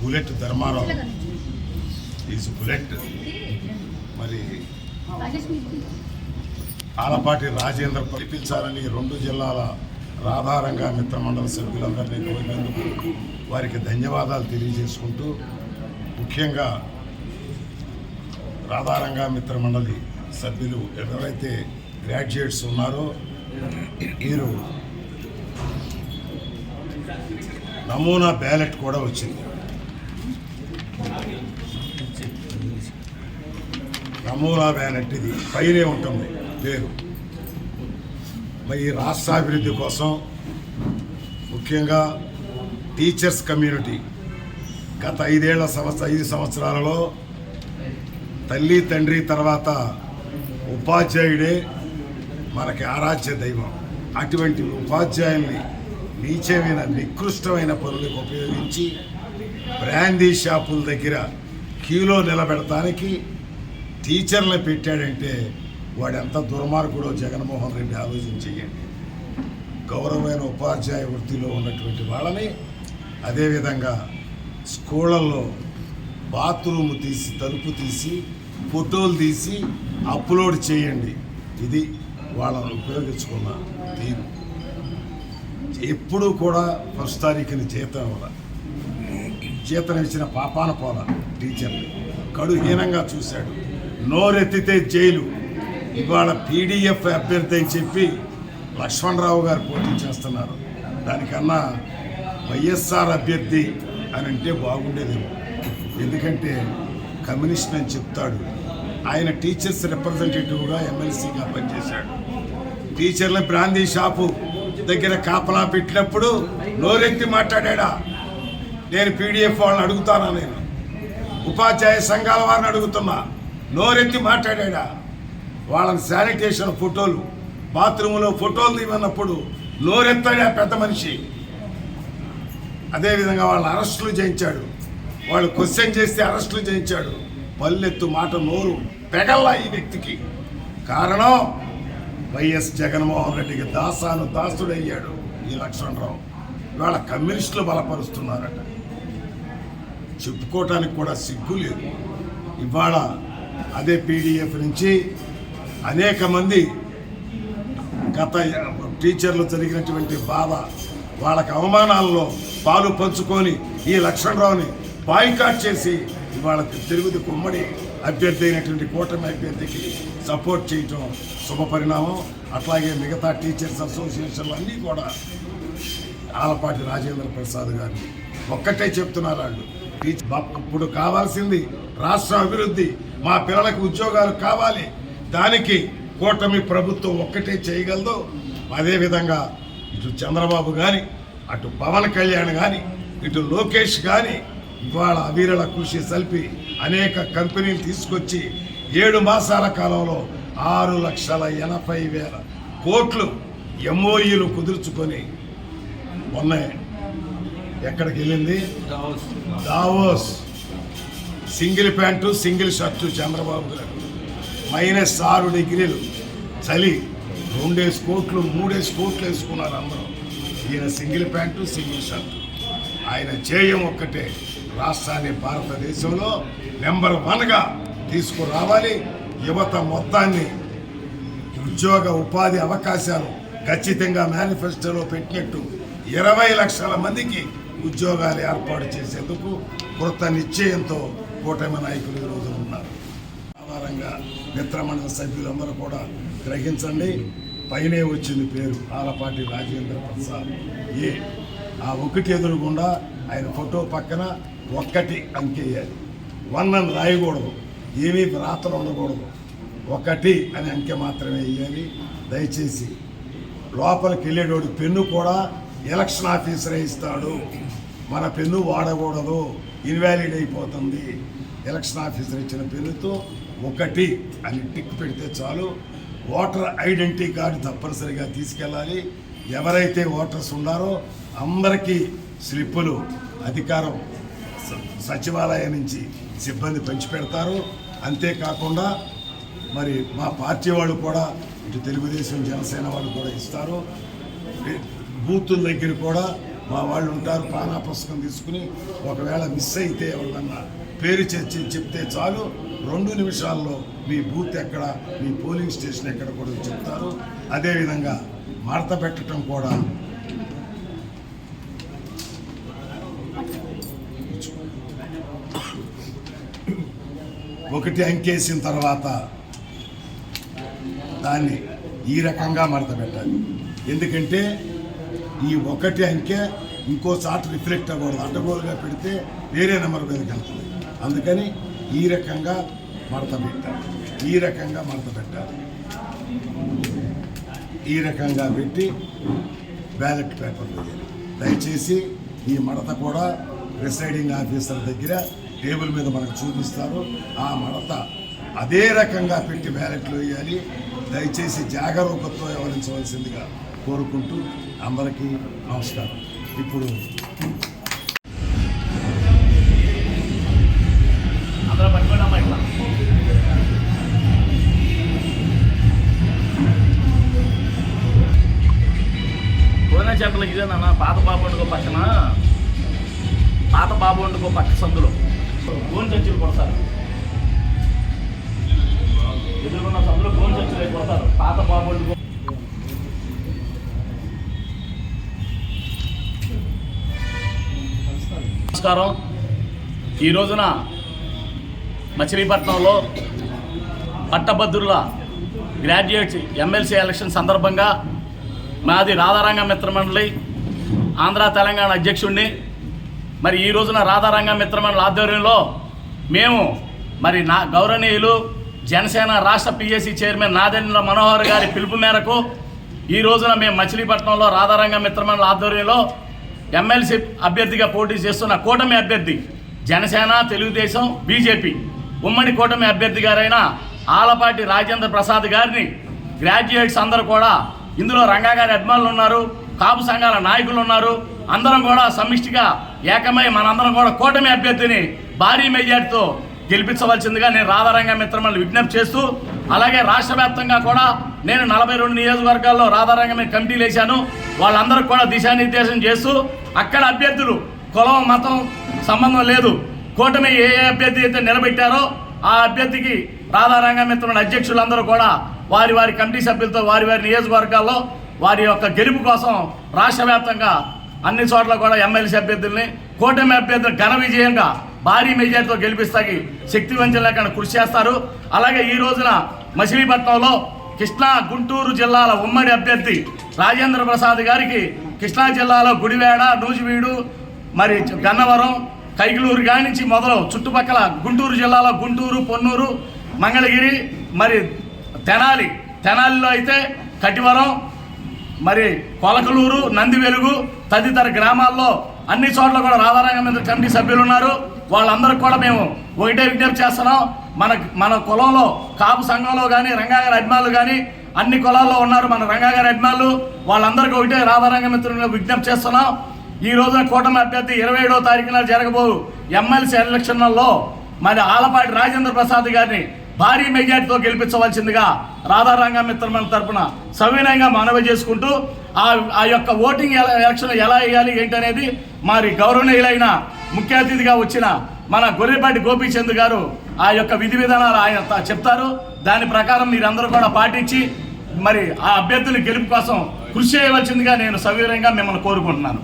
Bullet Dharmarao. Is bullet మరి ఆలపాటి రాజేంద్ర పిలిపించాలని రెండు జిల్లాల రాధారంగా మిత్రమండల సభ్యులందరినీ కోరినందుకు వారికి ధన్యవాదాలు తెలియజేసుకుంటూ ముఖ్యంగా రాధారంగా మిత్రమండలి సభ్యులు ఎవరైతే గ్రాడ్యుయేట్స్ ఉన్నారో వీరు నమూనా బ్యాలెట్ కూడా వచ్చింది. నమూనా బ్యాలెట్ ఇది పైనే ఉంటుంది. పేరు మరి రాష్ట్రాభివృద్ధి కోసం ముఖ్యంగా టీచర్స్ కమ్యూనిటీ గత ఐదేళ్ళ సంవత్సర ఐదు సంవత్సరాలలో తల్లి తండ్రి తర్వాత ఉపాధ్యాయుడే మనకి ఆరాధ్య దైవం. అటువంటి ఉపాధ్యాయుల్ని నీచమైన నికృష్టమైన పనులకు ఉపయోగించి బ్రాందీ షాపుల దగ్గర క్యూలో నిలబెడటానికి టీచర్లు పెట్టాడంటే వాడు ఎంత దుర్మార్గుడో జగన్మోహన్ రెడ్డి ఆలోచన చేయండి. గౌరవమైన ఉపాధ్యాయ వృత్తిలో ఉన్నటువంటి వాళ్ళని అదేవిధంగా స్కూళ్ళల్లో బాత్రూమ్ తీసి తలుపు తీసి ఫోటోలు తీసి అప్లోడ్ చేయండి. ఇది వాళ్ళని ఉపయోగించుకున్న తీరు. ఎప్పుడూ కూడా ప్రస్తుతానికి జీతం ఇవ్వాలి. జీతం ఇచ్చిన పాపాన పోల టీచర్ని కడుహీనంగా చూశాడు. నోరెత్తితే జైలు. ఇవాళ పీడిఎఫ్ అభ్యర్థి అని చెప్పి లక్ష్మణరావు గారు పోటీ చేస్తున్నారు. దానికన్నా వైఎస్ఆర్ అభ్యర్థి అని అంటే బాగుండేదేమో. ఎందుకంటే కమ్యూనిస్ట్ అని చెప్తాడు. ఆయన టీచర్స్ రిప్రజెంటేటివ్గా ఎమ్మెల్సీగా పనిచేశాడు. టీచర్ల బ్రాందీ షాపు దగ్గర కాపలా పెట్టినప్పుడు నోరెత్తి మాట్లాడా నేను పీడిఎఫ్ వాళ్ళని అడుగుతానా నేను? ఉపాధ్యాయ సంఘాల వారిని అడుగుతున్నా. నోరెత్తి మాట్లాడా వాళ్ళని శానిటేషన్ ఫోటోలు బాత్రూంలో ఫోటోలు తీయమన్నప్పుడు నోరెత్తాడా పెద్ద మనిషి? అదేవిధంగా వాళ్ళ అరెస్టులు చేయించాడు. వాళ్ళు క్వశ్చన్ చేస్తే అరెస్టులు చేయించాడు. పల్లెత్తు మాట నోరు పెగల్లా ఈ వ్యక్తికి. కారణం వైఎస్ జగన్మోహన్ రెడ్డికి దాసాను దాసుడయ్యాడు ఈ లక్ష్మణరావు. ఇవాళ కమ్యూనిస్టులు బలపరుస్తున్నారట. చెప్పుకోవటానికి కూడా సిగ్గు లేదు. ఇవాళ అదే పీడిఎఫ్ నుంచి అనేక మంది గత టీచర్లు జరిగినటువంటి బాధ వాళ్ళకి అవమానాల్లో పాలు పంచుకొని ఈ లక్ష్మణరావుని బాయ్కాట్ చేసి ఇవాళ తెలుగుది కుమ్మడి అభ్యర్థి అయినటువంటి కూటమి అభ్యర్థికి సపోర్ట్ చేయటం శుభ పరిణామం. అట్లాగే మిగతా టీచర్స్ అసోసియేషన్లు అన్నీ కూడా ఆలపాటి రాజేంద్ర ప్రసాద్ గారిని ఒక్కటే చెప్తున్నారు వాళ్ళు. ఇప్పుడు కావాల్సింది రాష్ట్ర అభివృద్ధి. మా పిల్లలకు ఉద్యోగాలు కావాలి. దానికి కూటమి ప్రభుత్వం ఒక్కటే చేయగలదు అదేవిధంగా ఇటు చంద్రబాబు కానీ అటు పవన్ కళ్యాణ్ కానీ ఇటు లోకేష్ కానీ ఇవాళ వీరల కృషి సల్పి అనేక కంపెనీలు తీసుకొచ్చి ఏడు మాసాల కాలంలో ఆరు లక్షల ఎనభై వేల కోట్లు ఎంఓఈలు కుదుర్చుకొని ఉన్నాయి ఎక్కడికి వెళ్ళింది? Davos. Single pant single shirt Chandrababu garu. Minus ఆరు డిగ్రీలు. చలి. రెండేసి కోట్లు మూడేసి కోట్లు వేసుకున్నారు అందరూ. ఈయన సింగిల్ ప్యాంటు సింగిల్ షర్టు. ఆయన చేయం ఒక్కటే. రాష్ట్రాన్ని భారతదేశంలో నెంబర్ వన్గా తీసుకురావాలి. యువత మొత్తాన్ని ఉద్యోగ ఉపాధి అవకాశాలు ఖచ్చితంగా మేనిఫెస్టోలో పెట్టినట్టు ఇరవై లక్షల మందికి ఉద్యోగాలు ఏర్పాటు చేసేందుకు కృత నిశ్చయంతో కూటమి నాయకులు ఈరోజు ఉన్నారు. ఆధారంగా మిత్రమండల సభ్యులందరూ కూడా గ్రహించండి. పైనే వచ్చింది పేరు ఆలపాటి రాజేంద్ర ప్రసాద్. ఏ? ఆ ఒకటి ఎదురుగుండా ఆయన ఫోటో పక్కన ఒక్కటి అంకెయ్యాలి. వన్ అని రాయకూడదు. ఏమీ రాత్ర ఉండకూడదు. ఒకటి అని అంకె మాత్రమే వేయాలి. దయచేసి లోపలికి వెళ్ళేటోడు పెన్ను కూడా ఎలక్షన్ ఆఫీసరే ఇస్తాడు. మన పెన్ను వాడకూడదు. ఇన్వాలిడ్ అయిపోతుంది. ఎలక్షన్ ఆఫీసర్ ఇచ్చిన పెన్నుతో ఒకటి అని టిక్ పెడితే చాలు. ఓటర్ ఐడెంటిటీ కార్డు తప్పనిసరిగా తీసుకెళ్ళాలి. ఎవరైతే ఓటర్స్ ఉన్నారో అందరికీ స్లిప్పులు అధికారం స- సచివాలయం నుంచి సిబ్బంది పంచిపెడతారు. అంతేకాకుండా మరి మా పార్టీ వాళ్ళు కూడా ఇటు తెలుగుదేశం జనసేన వాళ్ళు కూడా ఇస్తారు. బూతుల దగ్గర కూడా మా వాళ్ళు ఉంటారు పానా పుస్తకం తీసుకుని ఒకవేళ మిస్ అయితే ఎవరికన్నా పేరు చర్చి చెప్తే చాలు. రెండు నిమిషాల్లో మీ బూత్ ఎక్కడ మీ పోలింగ్ స్టేషన్ ఎక్కడ కూడా చెప్తారు. అదేవిధంగా మడత పెట్టడం కూడా ఒకటి అంకేసిన తర్వాత దాన్ని ఈ రకంగా మడత పెట్టాలి. ఎందుకంటే ఈ ఒకటి అంకే ఇంకో రిఫ్లెక్ట్ అవ్వకూడదు. అడ్డగోలుగా పెడితే వేరే నెంబర్ మీదకి వెళ్తుంది అందుకని ఈ రకంగా మడత పెట్టాలి. ఈ రకంగా మడత పెట్టాలి. ఈ రకంగా పెట్టి బ్యాలెట్ పేపర్ వేయాలి. దయచేసి ఈ మడత కూడా ప్రిసైడింగ్ ఆఫీసర్ దగ్గర టేబుల్ మీద మనకు చూపిస్తారు. ఆ మడత అదే రకంగా పెట్టి బ్యాలెట్లు వేయాలి. దయచేసి జాగరూకతో వ్యవహరించవలసిందిగా కోరుకుంటూ అందరికీ నమస్కారం. ఇప్పుడు అందరూ చేపలు అమ్మా ఇట్లా ఇదేనన్న పాత బాబు వండుకో పక్కన. పాత బాబు వండుకో పక్క సందులో. గోన్ చర్చలు కొడతారు. ఎదుర్కొన్న సందులో గోన్ చర్చలు కొడతారు. పాత బాబు వండుకో నమస్కారం. ఈ రోజున మచిలీపట్నంలో పట్టభద్రుల గ్రాడ్యుయేట్ ఎమ్మెల్సీ ఎలక్షన్ సందర్భంగా మాది రాధారంగ మిత్రమండలి ఆంధ్ర తెలంగాణ అధ్యక్షుడిని మరి ఈ రోజున రాధారంగ మిత్రమండలి ఆధ్వర్యంలో మేము మరి నా గౌరవనీయులు జనసేన రాష్ట్ర పిఎస్సి చైర్మన్ నాదెండ్ల మనోహర్ గారి పిలుపు మేరకు ఈ రోజున మేము మచిలీపట్నంలో రాధారంగ మిత్రమండలి ఆధ్వర్యంలో ఎమ్మెల్సీ అభ్యర్థిగా పోటీ చేస్తున్న కూటమి అభ్యర్థి జనసేన తెలుగుదేశం బీజేపీ. ఉమ్మడి కూటమి అభ్యర్థి గారైన ఆలపాటి రాజేంద్ర ప్రసాద్ గారిని గ్రాడ్యుయేట్స్ అందరూ కూడా ఇందులో రంగా గారి అభిమానులు ఉన్నారు కాపు సంఘాల నాయకులు ఉన్నారు. అందరం కూడా సమిష్టిగా ఏకమై మనందరం కూడా కూటమి అభ్యర్థిని భారీ మెజార్టీతో గెలిపించవలసిందిగా నేను రాధారంగ మిత్రమని విజ్ఞప్తి చేస్తూ అలాగే రాష్ట్ర వ్యాప్తంగా కూడా నేను నలభై రెండు నియోజకవర్గాల్లో రాధారంగ మీద కమిటీలు వేశాను. వాళ్ళందరికీ కూడా దిశానిర్దేశం చేస్తూ అక్కడ అభ్యర్థులు కులం మతం సంబంధం లేదు. కూటమి ఏ ఏ అభ్యర్థి అయితే నిలబెట్టారో ఆ అభ్యర్థికి రాధారంగమిత్రుని అధ్యక్షులందరూ కూడా వారి వారి కమిటీ సభ్యులతో వారి వారి నియోజకవర్గాల్లో వారి యొక్క గెలుపు కోసం రాష్ట్ర వ్యాప్తంగా అన్ని చోట్ల కూడా ఎమ్మెల్సీ అభ్యర్థుల్ని కూటమి అభ్యర్థులు ఘన విజయంగా భారీ మెజార్టీతో గెలిపిస్తాకి శక్తి వంచన లేకుండా కృషి చేస్తారు. అలాగే ఈ రోజున మచిలీపట్నంలో కృష్ణా గుంటూరు జిల్లాల ఉమ్మడి అభ్యర్థి రాజేంద్ర ప్రసాద్ గారికి కృష్ణా జిల్లాలో గుడివేడ నూజివీడు మరి గన్నవరం కైగలూరు కానించి మొదలు చుట్టుపక్కల గుంటూరు జిల్లాలో గుంటూరు పొన్నూరు మంగళగిరి మరి తెనాలి. తెనాలిలో అయితే కటివరం మరి కొలకలూరు నందివెలుగు తదితర గ్రామాల్లో అన్ని చోట్ల కూడా రాధారంగం మీద కమిటీ సభ్యులు ఉన్నారు వాళ్ళందరికీ కూడా మేము ఒకటే విజ్ఞప్తి చేస్తున్నాం. మన మన కులంలో కాపు సంఘంలో కానీ రంగాగారి అభిమానులు కానీ అన్ని కులాల్లో ఉన్నారు మన రంగాగారి అభిమానులు. వాళ్ళందరికీ ఒకటే రాధారంగ మిత్రులుగా విజ్ఞప్తి చేస్తున్నాం. ఈ రోజున కూటమి అభ్యర్థి ఇరవై ఏడవ తారీఖున జరగబో ఎమ్మెల్సీ ఎలక్షన్లలో మరి ఆలపాటి రాజేంద్ర ప్రసాద్ గారిని భారీ మెజార్టీతో గెలిపించవలసిందిగా రాధారంగ మిత్రమల తరపున సవినయంగా మనవి చేసుకుంటూ ఆ ఆ యొక్క ఓటింగ్ ఎలా ఎలక్షన్ ఎలా వేయాలి ఏంటనేది మరి గౌరవనీయులైన ముఖ్య అతిథిగా వచ్చిన మన గొర్రెపాటి గోపీచంద్ గారు ఆ యొక్క విధి విధానాలు ఆయన చెప్తారు. దాని ప్రకారం మీరందరూ కూడా పాటించి మరి ఆ అభ్యర్థుల గెలుపు కోసం కృషి చేయవలసిందిగా నేను సవివరంగా మిమ్మల్ని కోరుకుంటున్నాను.